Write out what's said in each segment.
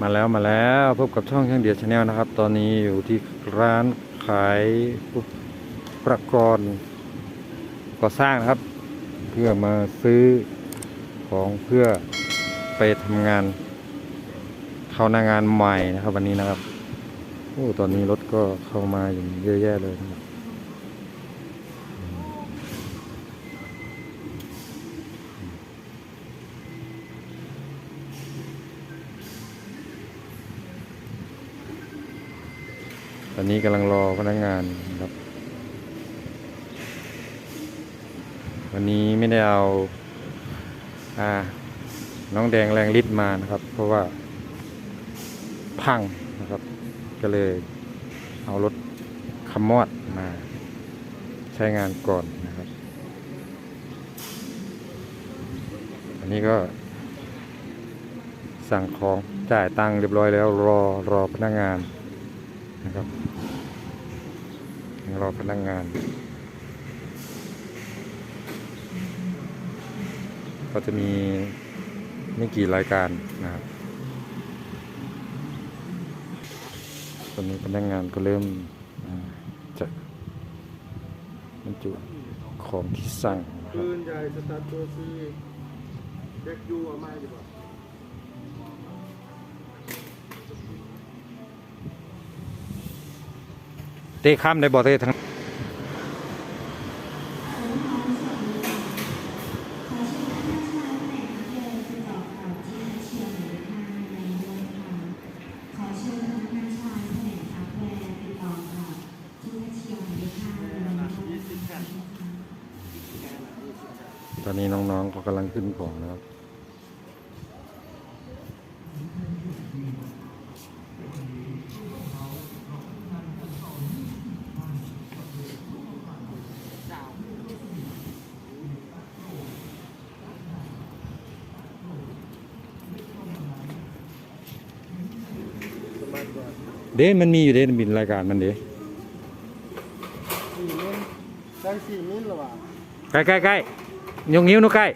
มาแล้วมาแล้วพบกับช่องช่างเดียชาแนลนะครับ ตอนนี้อยู่ที่ร้านขายอุปกรณ์ก่อสร้างนะครับ เพื่อมาซื้อของเพื่อไปทำงาน เข้าหน้างานใหม่นะครับ วันนี้นะครับโอ้ตอนนี้รถก็เข้ามาอย่างเยอะแยะเลยนะครับ อนนี้กำลังรอพนักงานครับ วันนี้ไม่ได้เอาอ่าน้องแดงแรงฤทธิ์มานะครับ เพราะว่าพังนะครับ ก็เลยเอารถคำมอดมาใช้งานก่อนนะครับ อันนี้ก็สั่งของจ่ายตังค์เรียบร้อยแล้วรอรอพนักงาน นะครับยังรอพนักงาน ก็จะมีไม่กี่รายการนะครับ ตอนนี้พนักงานก็เริ่มจะบรรจุของที่สั่งนะครับปืนใหญ่สตาร์ตัวซีเด็กยูเอามาดีกว่า เตะข้ามได้บ่เตะทั้งตอนนี้น้องๆก็กำลังขึ้นของนะครับ สมัครก่อน เด้มันมีอยู่เด้บินรายการมันเด้สี่มิลได้สี่มิลหรอวะใกล้ใกล้ใกล้ยงนิ้วหนุใกล้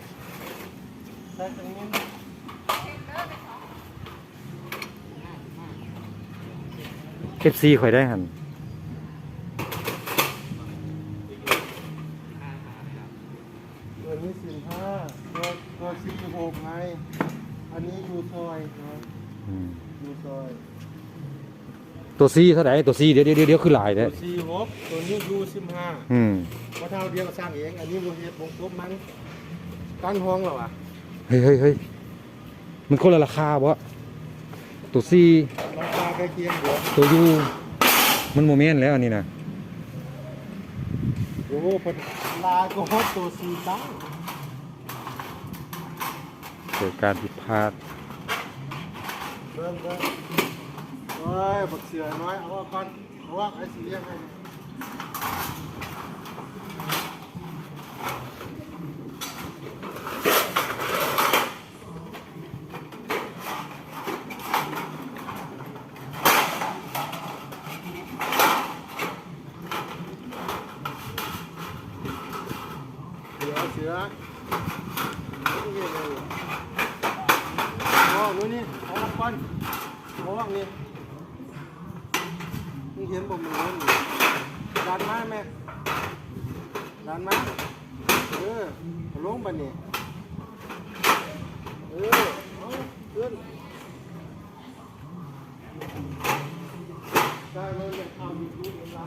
ได้จังมิลเอฟซีข่อยได้หันตัวนี้สิบห้าตัวตัวสิบหกไงอันนี้ยูซอยนะอืมยูซอย ตัวซีเท่าไหร่ตัวซีเดี๋ยวเดี๋ยวเดี๋ยวคือหลายตัเด้วสี่หกตัวนี้ยูสิบห้าอืมเพราะเท่าเดียวก็สร้างเองอันนี้วงเฮ็ดวงกบมันตั้งห้องเหรอวะเฮ้ยเฮ้ยเฮ้ยมันคนละราคาบ่ตัวซีราคาใกล้เคียงเดี๋ยวตัวยูมันโมเมนต์แล้วอันนี้นะโอ้โหเพิ่นลาก็ฮอตตัวสี่ตั้งเกิดการผิดพลาดเบิ่งเบิ่ง โอ้ยบักเสือน้อยเอาออกก่อนเอาออกไอ้สีเลี้ยงให้เสือเสือนี่เห็นเลยโอ้นู่นนี่เอาออกก่อนเอาออกนี่ มึงเห็นผมมึงเห็นอดันมาแม่ดันมาเออลงไปนี่เออเอาขึ้นได้เลยเนี่ยเอายูทูบเองละ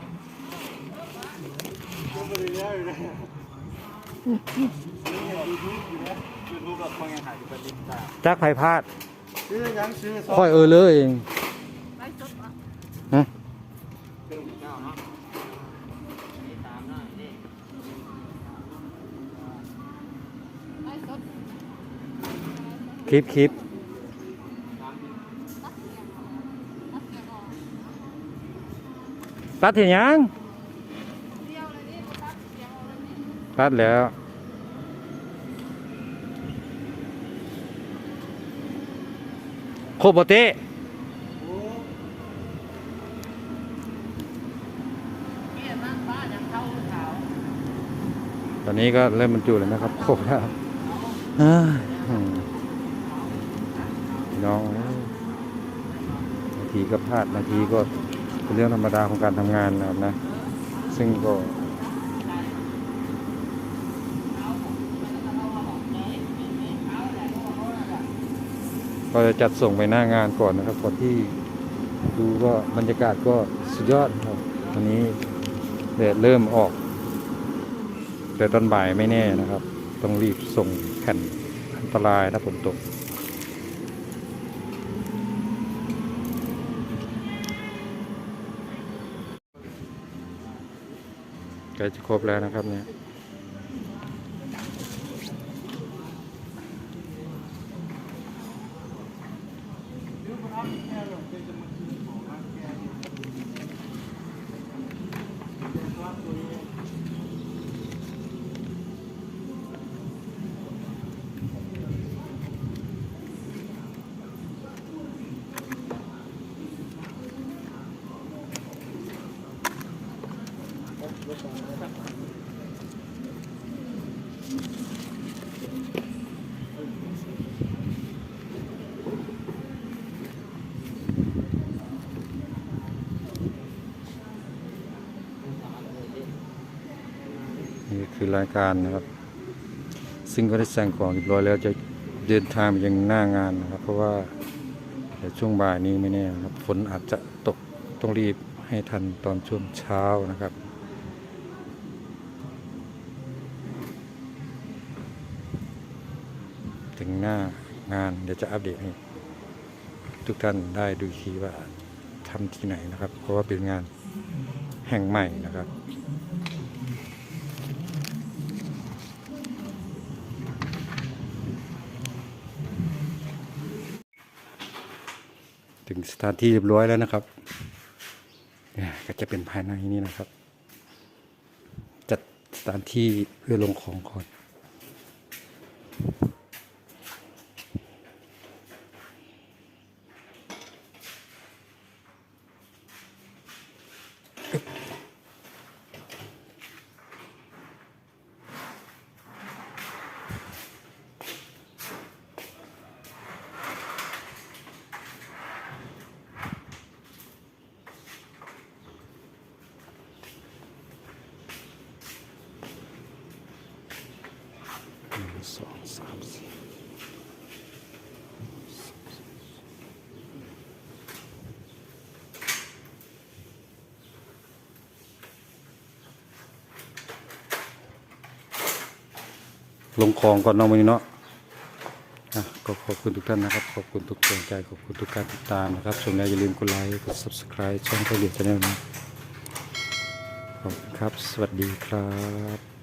ก็ไปเรื่อยๆเลยจักไผพลาด ซื้อยังซื้อซค่อยเออเลยเอง คลิปคลิปตัดเห็นยังตัดแล้วโคบเตะตอนนี้ก็เริ่มบรรจุแล้วนะครับโครบแล้ว พี่น้องเอ้ยทีก็พลาดบางทีก็เป็นเรื่องธรรมดาของการทำงานนะครับนะ ซึ่งก็ก็จะจัดส่งไปหน้างานก่อนนะครับก่อนที่ดูก็บรรยากาศก็สุดยอดครับวันนี้แดดเริ่มออก แต่ตอนบ่ายไม่แน่นะครับ ต้องรีบส่งแผ่นอันตรายถ้าฝนตก ใกล้จะครบแล้วนะครับเนี่ย นี่คือรายการนะครับ ซึ่งก็ได้สั่งของเรียบร้อยแล้วจะเดินทางไปยังหน้างานนะครับ เพราะว่าเดี๋ยวช่วงบ่ายนี้ไม่แน่นะครับฝนอาจจะตกต้องรีบให้ทันตอนช่วงเช้านะครับถึงหน้างานเดี๋ยวจะอัปเดตให้ทุกท่านได้ดูทีว่าทำที่ไหนนะครับ เพราะว่าเป็นงานแห่งใหม่นะครับ ถึงสถานที่เรียบร้อยแล้วนะครับนี่ก็จะเป็นภายในนี้นะครับ จัดสถานที่เพื่อลงของก่อน สองสามสี่ลงคลองก่อนเน้องวันนี้เนาะอะก็ขอบคุณทุกท่านนะครับ ขอบคุณทุกกำลังใจ ขอบคุณทุกการติดตามนะครับ ชมแล้วอย่าลืมกดไลค์ กด subscribe ช่องเทลียชแนลนะ ขอบคุณครับ สวัสดีครับ